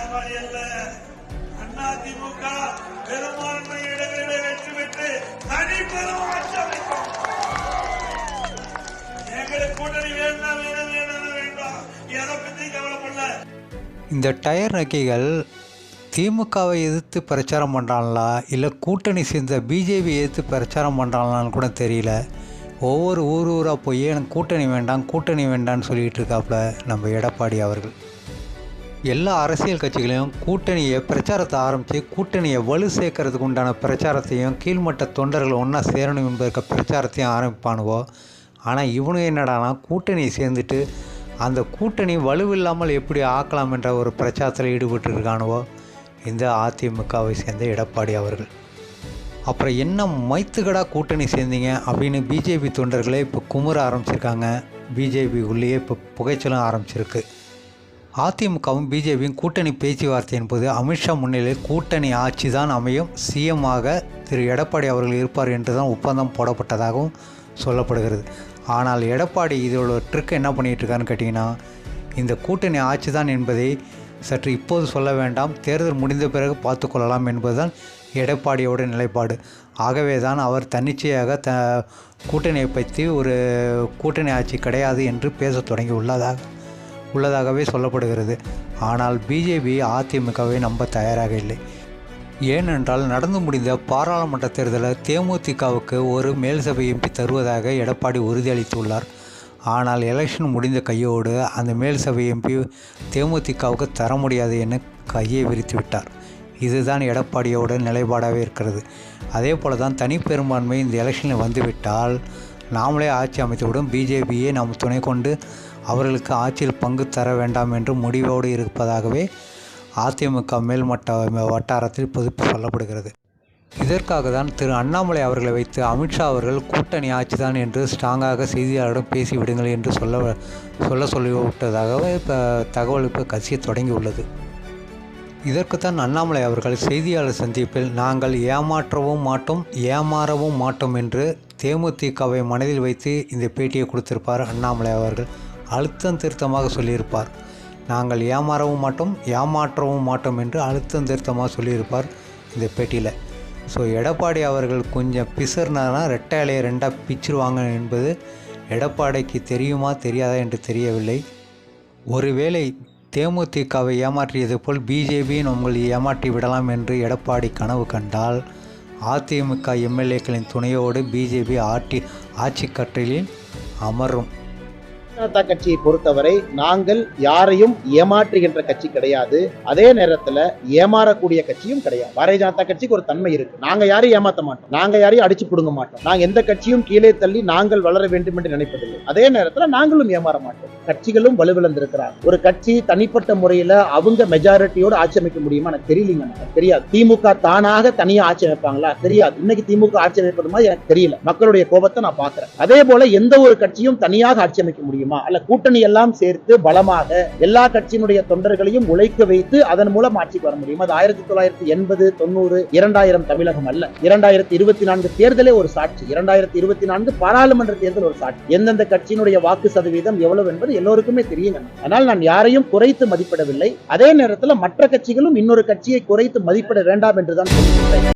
வியாபாரி அல்ல அதிமுக பெரும்பான்மை இடங்களிலே வெற்றி பெற்று தனிப்பெரும் ஆட்சி அமைக்கும் எங்களுக்கு கூட்டணி வேண்டாம் வேணும் வேணும் வேண்டாம். எதை பத்தி கவலைப்படல. இந்த டயர் நக்கிகள் திமுகவை எதிர்த்து பிரச்சாரம் பண்ணுறாங்களா இல்லை கூட்டணி சேர்ந்த பிஜேபி எதிர்த்து பிரச்சாரம் பண்ணுறாங்களான்னு கூட தெரியல. ஒவ்வொரு ஊர் ஊராக போய் எனக்கு கூட்டணி வேண்டாம் கூட்டணி வேண்டாம்னு சொல்லிகிட்டு இருக்காப்புல நம்ம எடப்பாடி அவர்கள். எல்லா அரசியல் கட்சிகளையும் கூட்டணியை பிரச்சாரத்தை ஆரம்பித்து கூட்டணியை வலு சேர்க்கறதுக்கு உண்டான பிரச்சாரத்தையும் கீழ்மட்ட தொண்டர்கள் ஒன்றா சேரணும் என்பதற்கு பிரச்சாரத்தையும் ஆரம்பிப்பானுவோ? ஆனால் இவனும் என்னடானா கூட்டணியை சேர்ந்துட்டு அந்த கூட்டணி வலுவில்லாமல் எப்படி ஆக்கலாம் என்ற ஒரு பிரச்சாரத்தில் ஈடுபட்டு இருக்கானுவோ இந்த அதிமுகவை சேர்ந்த எடப்பாடி அவர்கள். அப்புறம் என்ன மைத்துக்கடா கூட்டணி சேர்ந்தீங்க அப்படின்னு பிஜேபி தொண்டர்களே இப்போ குமுற ஆரம்பிச்சிருக்காங்க. பிஜேபி உள்ளேயே இப்போ புகைச்சலும் ஆரம்பிச்சிருக்கு. அதிமுகவும் பிஜேபியும் கூட்டணி பேச்சுவார்த்தை என்பது அமித்ஷா முன்னிலையில் கூட்டணி ஆட்சி தான் அமையும். சிஎம்மாக திரு எடப்பாடி அவர்கள் இருப்பார் என்று தான் ஒப்பந்தம் போடப்பட்டதாகவும் சொல்லப்படுகிறது. ஆனால் எடப்பாடி இதோட ட்ரிக் என்ன பண்ணிகிட்டு இருக்காருன்னு கேட்டிங்கன்னா இந்த கூட்டணி ஆட்சி தான் என்பதை சற்று இப்போது சொல்ல வேண்டாம். தேர்தல் முடிந்த பிறகு பார்த்துக்கொள்ளலாம் என்பதுதான் எடப்பாடியோட நிலைப்பாடு. ஆகவே தான் அவர் தன்னிச்சையாக த கூட்டணியை பற்றி ஒரு கூட்டணி ஆட்சி கிடையாது என்று பேசத் தொடங்கி உள்ளதாக உள்ளதாகவே சொல்லப்படுகிறது. ஆனால் பிஜேபி அதிமுகவை நம்ப தயாராக இல்லை. ஏனென்றால் நடந்து முடிந்த பாராளுமன்ற தேர்தலில் தேமுதிகவுக்கு ஒரு மேல் சபை எம்பி தருவதாக எடப்பாடி உறுதியளித்துள்ளார். ஆனால் எலெக்ஷன் முடிந்த கையோடு அந்த மேல் சபை எம்பி தேமுதிகவுக்கு தர முடியாது என கையை விரித்து விட்டார். இதுதான் எடப்பாடியோட நிலைப்பாடாகவே இருக்கிறது. அதே போல தான் தனிப்பெரும்பான்மை இந்த எலெக்ஷனில் வந்துவிட்டால் நாமளே ஆட்சி அமைத்துவிடும் பிஜேபியை நாம் துணை கொண்டு அவர்களுக்கு ஆட்சியில் பங்கு தர வேண்டாம் என்று முடிவோடு இருப்பதாகவே அதிமுக மேல்மட்ட வட்டாரத்தில் பொதுப்பு சொல்லப்படுகிறது. இதற்காக தான் திரு அண்ணாமலை அவர்களை வைத்து அமித்ஷா அவர்கள் கூட்டணி ஆட்சிதான் என்று ஸ்ட்ராங்காக செய்தியாளரிடம் பேசிவிடுங்கள் என்று சொல்ல சொல்ல சொல்லிவிட்டதாகவே இப்போ தகவல் இப்போ கசிய தொடங்கியுள்ளது. இதற்குத்தான் அண்ணாமலை அவர்கள் செய்தியாளர் சந்திப்பில் நாங்கள் ஏமாற்றவும் மாட்டோம் ஏமாறவும் மாட்டோம் என்று தேமுதிகவை மனதில் வைத்து இந்த பேட்டியை கொடுத்திருப்பார் அண்ணாமலை அவர்கள். அழுத்தம் திருத்தமாக சொல்லியிருப்பார். நாங்கள் ஏமாறவும் மாட்டோம் ஏமாற்றவும் மாட்டோம் என்று அழுத்தம் திருத்தமாக சொல்லியிருப்பார் இந்த பேட்டியில். ஸோ எடப்பாடி அவர்கள் கொஞ்சம் பிசர்னானா ரெட்டை அலையை ரெண்டாக பிச்சிருவாங்க என்பது எடப்பாடிக்கு தெரியுமா தெரியாதா என்று தெரியவில்லை. ஒருவேளை தேமுதிகவை ஏமாற்றியது போல் பிஜேபியின் உங்களை ஏமாற்றி விடலாம் என்று எடப்பாடி கனவு கண்டால் அதிமுக எம்எல்ஏக்களின் துணையோடு பிஜேபி ஆட்சி ஆட்சி கட்டிலில் அமரும். ஜனதா கட்சியை பொறுத்தவரை நாங்கள் யாரையும் ஏமாற்றுகின்ற கட்சி கிடையாது. அதே நேரத்துல ஏமாறக்கூடிய கட்சியும் கிடையாது. பாரதிய ஜனதா கட்சிக்கு ஒரு தன்மை இருக்கு. நாங்க யாரையும் ஏமாத்த மாட்டோம். நாங்க யாரையும் அடிச்சு பிடுங்க மாட்டோம். நாங்க எந்த கட்சியும் கீழே தள்ளி நாங்கள் வளர வேண்டும் என்று நினைப்பதில்லை. அதே நேரத்துல நாங்களும் ஏமாற மாட்டோம். கட்சிகளும் வலுவிழந்திருக்கிறார். ஒரு கட்சி தனிப்பட்ட முறையில அவங்க மெஜாரிட்டியோட ஆட்சி அமைக்க முடியுமா எனக்கு தெரியலீங்க. எனக்கு தெரியாது. திமுக தானாக தனியா ஆட்சி அமைப்பாங்களா? தெரியாது. இன்னைக்கு திமுக ஆட்சி அமைப்பது எனக்கு தெரியல. மக்களுடைய கோபத்தை நான் பாக்குறேன் அதே போல எந்த ஒரு கட்சியும் தனியாக ஆட்சி அமைக்க முடியுமா? அல்ல கூட்டணி எல்லாம் சேர்த்து பலமாக எல்லா கட்சியினுடைய தொண்டர்களையும் உழைக்க வைத்து அதன் மூலம் ஆட்சிக்கு வர முடியும்? அது ஆயிரத்தி தொள்ளாயிரத்தி எண்பது தொண்ணூறு இரண்டாயிரம் தமிழகம் அல்ல. இரண்டாயிரத்தி இருபத்தி நான்கு தேர்தலே ஒரு சாட்சி. இரண்டாயிரத்தி இருபத்தி நான்கு பாராளுமன்ற தேர்தல் ஒரு சாட்சி. எந்தெந்த கட்சியினுடைய வாக்கு சதவீதம் எவ்வளவு என்பது எல்லோருக்குமே தெரியுங்க. ஆனால் நான் யாரையும் குறைத்து மதிப்பிடவில்லை. அதே நேரத்தில் மற்ற கட்சிகளும் இன்னொரு கட்சியை குறைத்து மதிப்பிட வேண்டாம் என்றுதான் சொல்லுகிறேன்